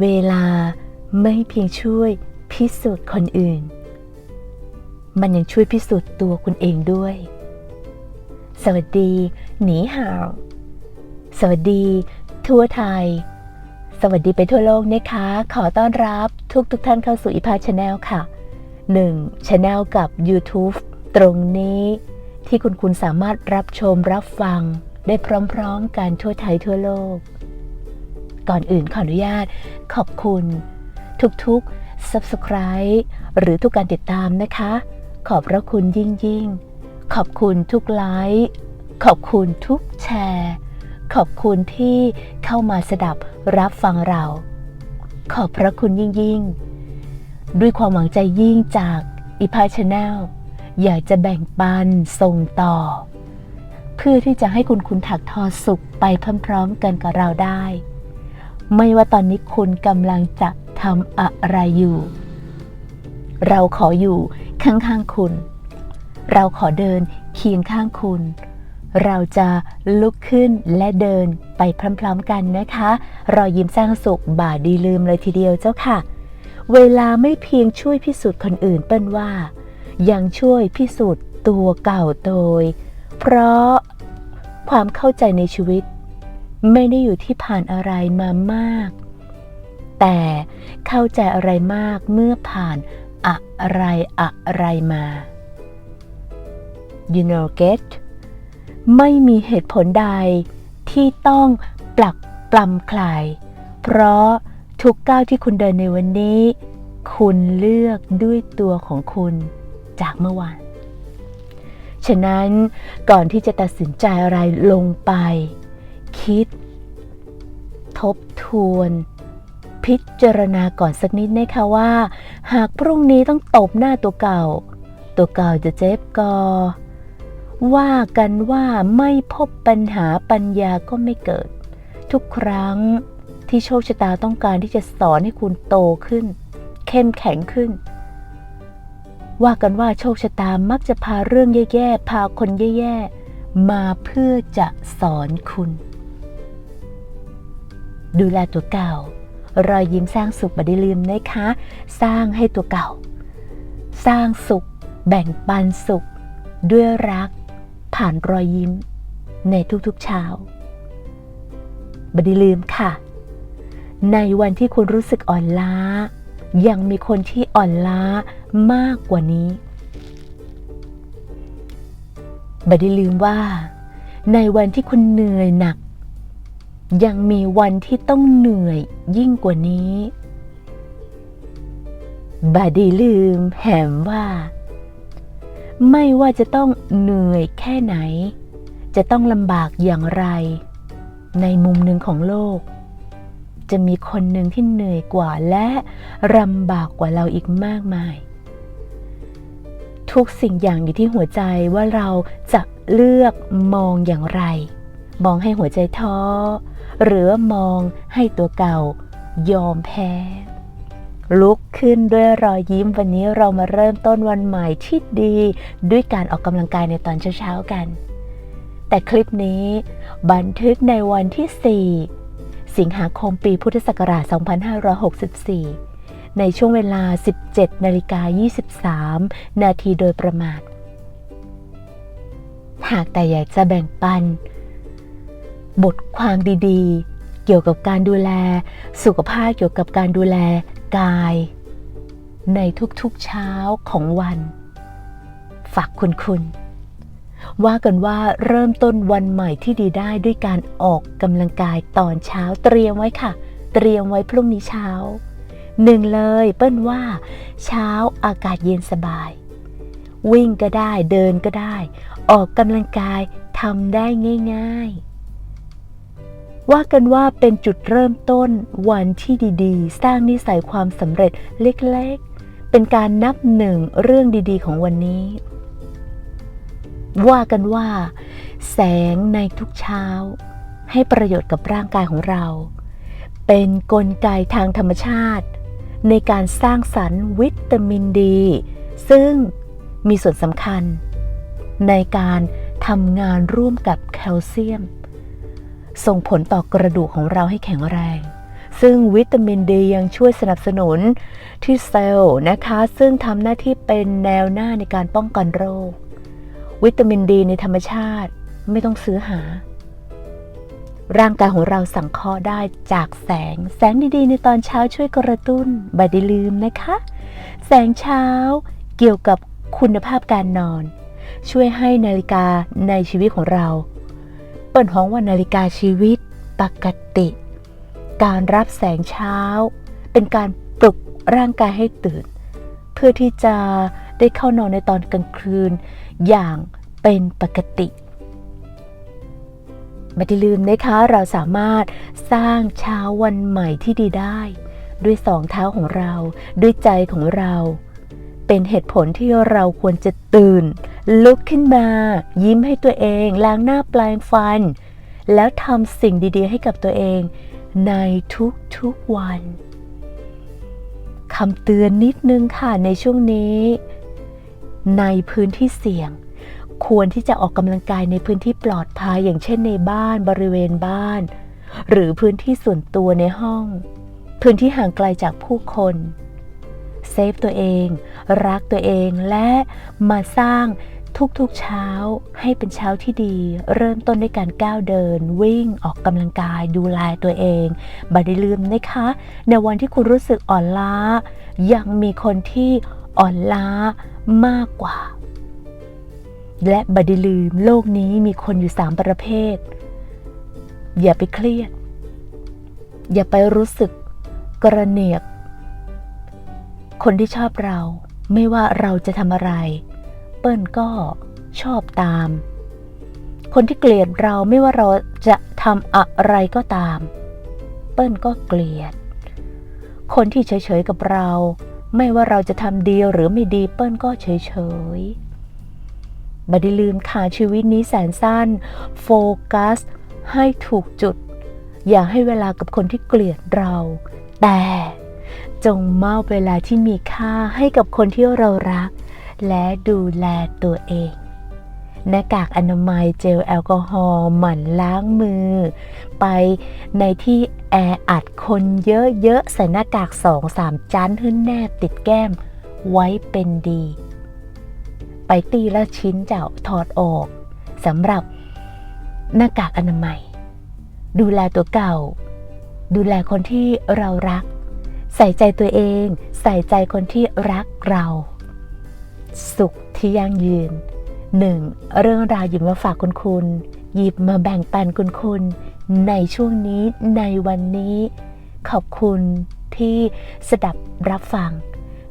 เวลาไม่เพียงช่วยพิสูจน์คนอื่น มันยังช่วยพิสูจน์ตัวคุณเองด้วย สวัสดี หนีห่าว สวัสดี ทั่วไทย สวัสดีไปทั่วโลกนะคะ ขอต้อนรับทุกทุกท่านเข้าสู่อีพาชาแนลค่ะ 1. ช anel กับ YouTube ตรงนี้ที่คุณคุณสามารถรับชมรับฟังได้พร้อมๆกันทั่วไทยทั่วโลก ก่อนอื่นขออนุญาต ขอบคุณ ทุกๆ Subscribe หรือทุกการติดตามนะคะ ขอบพระคุณยิ่งยิ่งขอบคุณทุกไลค์ขอบคุณทุกแชร์ ขอบคุณที่เข้ามาสดับรับฟังเรา ขอบพระคุณยิ่งยิ่งด้วยความหวังใจยิ่งจากอีพายชาแนลอยากจะแบ่งปันส่งต่อ เพื่อที่จะให้คุณคุณถักทอสุขไปพร้อมๆกันกับเราได้ ไม่ว่าตอนนี้คุณกำลังจะทำอะไรอยู่ เราขออยู่ข้างๆคุณ เราขอเดินเคียงข้างคุณ เราจะลุกขึ้นและเดินไปพร้อมๆกันนะคะ รอยยิ้มสร้างสุขบ่าดีลืมเลยทีเดียวเจ้าค่ะ เวลาไม่เพียงช่วยพิสูจน์คนอื่นเปิ้นว่า ยังช่วยพิสูจน์ตัวเก่าโดยเพราะความเข้าใจในชีวิต ไม่ได้อยู่ที่ผ่านอะไรมามาก แต่เข้าใจอะไรมากเมื่อผ่านอะไรอะไรมา you know get ไม่มีเหตุผลใดที่ต้องปลักปลำใคร เพราะทุกก้าวที่คุณเดินในวันนี้ คุณเลือกด้วยตัวของคุณจากเมื่อวาน ฉะนั้นก่อนที่จะตัดสินใจอะไรลงไป คิด ทบทวน พิจารณาก่อนสักนิดนะคะว่า หากพรุ่งนี้ต้องตบหน้าตัวเก่า ตัวเก่าจะเจ็บกอว่ากันว่าไม่พบปัญหาปัญญาก็ไม่เกิด ทุกครั้งที่โชคชะตาต้องการที่จะสอนให้คุณโตขึ้น เข้มแข็งขึ้น ว่ากันว่าโชคชะตามักจะพาเรื่องแย่ๆ พาคนแย่ๆ มาเพื่อจะสอนคุณ ดูแลตัวเก่า รอยยิ้มสร้างสุขบัดได้ลืมนะคะ สร้างให้ตัวเก่า สร้างสุข แบ่งปันสุข ด้วยรัก ผ่านรอยยิ้ม ในทุกๆเช้าบัดได้ลืมค่ะ ในวันที่คุณรู้สึกอ่อนล้า ยังมีคนที่อ่อนล้ามากกว่านี้บัดได้ลืมว่า ในวันที่คุณเหนื่อยหนัก ยังมีวันที่ต้องเหนื่อยยิ่งกว่านี้ บาดีลืมแหมว่า ไม่ว่าจะต้องเหนื่อยแค่ไหน จะต้องลำบากอย่างไร ในมุมหนึ่งของโลก จะมีคนหนึ่งที่เหนื่อยกว่าและลำบากกว่าเราอีกมากมาย ทุกสิ่งอย่างอยู่ที่หัวใจว่าเราจะเลือกมองอย่างไร มองให้หัวใจท้อ หรือมองให้ตัวเก่ายอมแพ้ ลุกขึ้นด้วยรอยยิ้มวันนี้เรามาเริ่มต้นวันใหม่ที่ดีด้วยการออกกำลังกายในตอนเช้าๆกัน แต่คลิปนี้บันทึกในวันที่ 4 สิงหาคมปีพุทธศักราช 2564 ในช่วงเวลา 17นาฬิกา23 นาทีโดยประมาณ หากแต่อยากจะแบ่งปัน บทความดีๆ เกี่ยวกับการดูแล สุขภาพเกี่ยวกับการดูแลกาย ในทุกๆเช้าของวัน ฝากคุณคุณว่ากันว่าเริ่มต้นวันใหม่ที่ดีได้ด้วยการออกกำลังกายตอนเช้าเตรียมไว้ค่ะ เตรียมไว้พรุ่งนี้เช้าหนึ่งเลยเปิ้ลว่า เช้าอากาศเย็นสบาย วิ่งก็ได้เดินก็ได้ ออกกำลังกายทำได้ง่าย ๆ ว่ากันว่าเป็นจุดเริ่มต้นวันที่ดีๆ สร้างนิสัยความสำเร็จเล็กๆ เป็นการนับหนึ่งเรื่องดีๆ ของวันนี้ ว่ากันว่า แสงในทุกเช้า ให้ประโยชน์กับร่างกายของเรา เป็นนกลไกทางธรรมชาติ ในการสร้างสรรค์วิตามินดี ซึ่งมีส่วนสำคัญ ในการทำงานร่วมกับแคลเซียม ส่งผลต่อกระดูกของเราให้แข็งแรง ซึ่งวิตามินดียังช่วยสนับสนุนที่เซลล์นะคะ ซึ่งทำหน้าที่เป็นแนวหน้าในการป้องกันโรค วิตามินดีในธรรมชาติไม่ต้องซื้อหา ร่างกายของเราสังเคราะห์ได้จากแสง แสงดีๆ ในตอนเช้าช่วยกระตุ้นบไดีลืมนะคะ แสงเช้าเกี่ยวกับคุณภาพการนอน ช่วยให้นาฬิกาในชีวิตของเรา เปิดห้องว่านาฬิกาชีวิตปกติ การรับแสงเช้า เป็นการปลุกร่างกายให้ตื่น เพื่อที่จะได้เข้านอนในตอนกลางคืน อย่างเป็นปกติไม่ได้ลืมนะคะเราสามารถสร้างเช้าวันใหม่ที่ดีได้ ด้วยสองเท้าของเรา ด้วยใจของเรา เป็นเหตุผลที่เราควรจะตื่น ลุกขึ้นมา ยิ้มให้ตัวเอง ล้างหน้าแปลงฟัน แล้วทำสิ่งดีๆ ให้กับตัวเอง ในทุกๆวันคำเตือนนิดนึงค่ะในช่วงนี้ ในพื้นที่เสี่ยง ควรที่จะออกกำลังกายในพื้นที่ปลอดภัยอย่างเช่นในบ้านบริเวณบ้าน หรือพื้นที่ส่วนตัวในห้อง พื้นที่ห่างไกลจากผู้คนเซฟตัวเอง รักตัวเองและมาสร้าง ทุกๆเช้าให้เป็นเช้าที่ดี เริ่มต้นด้วยการก้าวเดิน วิ่งออกกำลังกายดูแลตัวเองบัดลืมนะคะ ในวันที่คุณรู้สึกอ่อนล้า ยังมีคนที่อ่อนล้ามากกว่า และบัดลืมโลกนี้มีคนอยู่สามประเภท อย่าไปเครียด อย่าไปรู้สึกกระเนียก คนที่ชอบเราไม่ว่าเราจะทำอะไร เปิ้ลก็ชอบตาม คนที่เกลียดเราไม่ว่าเราจะทำอะไรก็ตาม เปิ้ลก็เกลียด คนที่เฉยๆกับเรา ไม่ว่าเราจะทำดีหรือไม่ดีเปิ้ลก็เฉยๆบัดลืมค่ะชีวิตนี้แสนสั้น โฟกัส ให้ถูกจุด อย่าให้เวลากับคนที่เกลียดเรา แต่จงมอบเวลาที่มีค่าให้กับคนที่เรารัก และดูแลตัวเอง หน้ากากอนามัยเจลแอลกอฮอล์หมั่นล้างมือ ไปในที่แออัดคนเยอะๆใส่หน้ากากสองสามจันขึ้นแนบติดแก้มไว้เป็นดี ไปตีละชิ้นเจ้าถอดออกสำหรับหน้ากากอนามัย ดูแลตัวเก่า ดูแลคนที่เรารัก ใส่ใจตัวเอง ใส่ใจคนที่รักเรา สุขที่ยั่งยืนหนึ่งเรื่องราวหยิบมาฝากคุณคุณหยิบมาแบ่งปันคุณคุณ ในช่วงนี้ในวันนี้ ขอบคุณที่สดับรับฟัง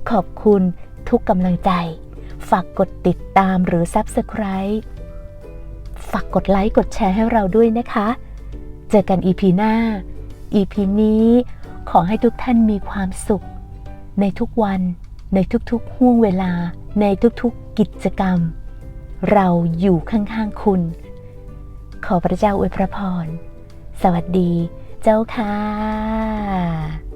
ขอบคุณทุกกำลังใจ ฝากกดติดตามหรือ Subscribe ฝากกดไลค์กดแชร์ให้เราด้วยนะคะ เจอกัน EP หน้า EP นี้ขอให้ทุกท่านมีความสุข ในทุกวัน ในทุกๆห่วงเวลาในทุกๆกิจกรรม เราอยู่ข้างๆคุณ ขอพระเจ้าอวยพระพร สวัสดีเจ้าค่ะ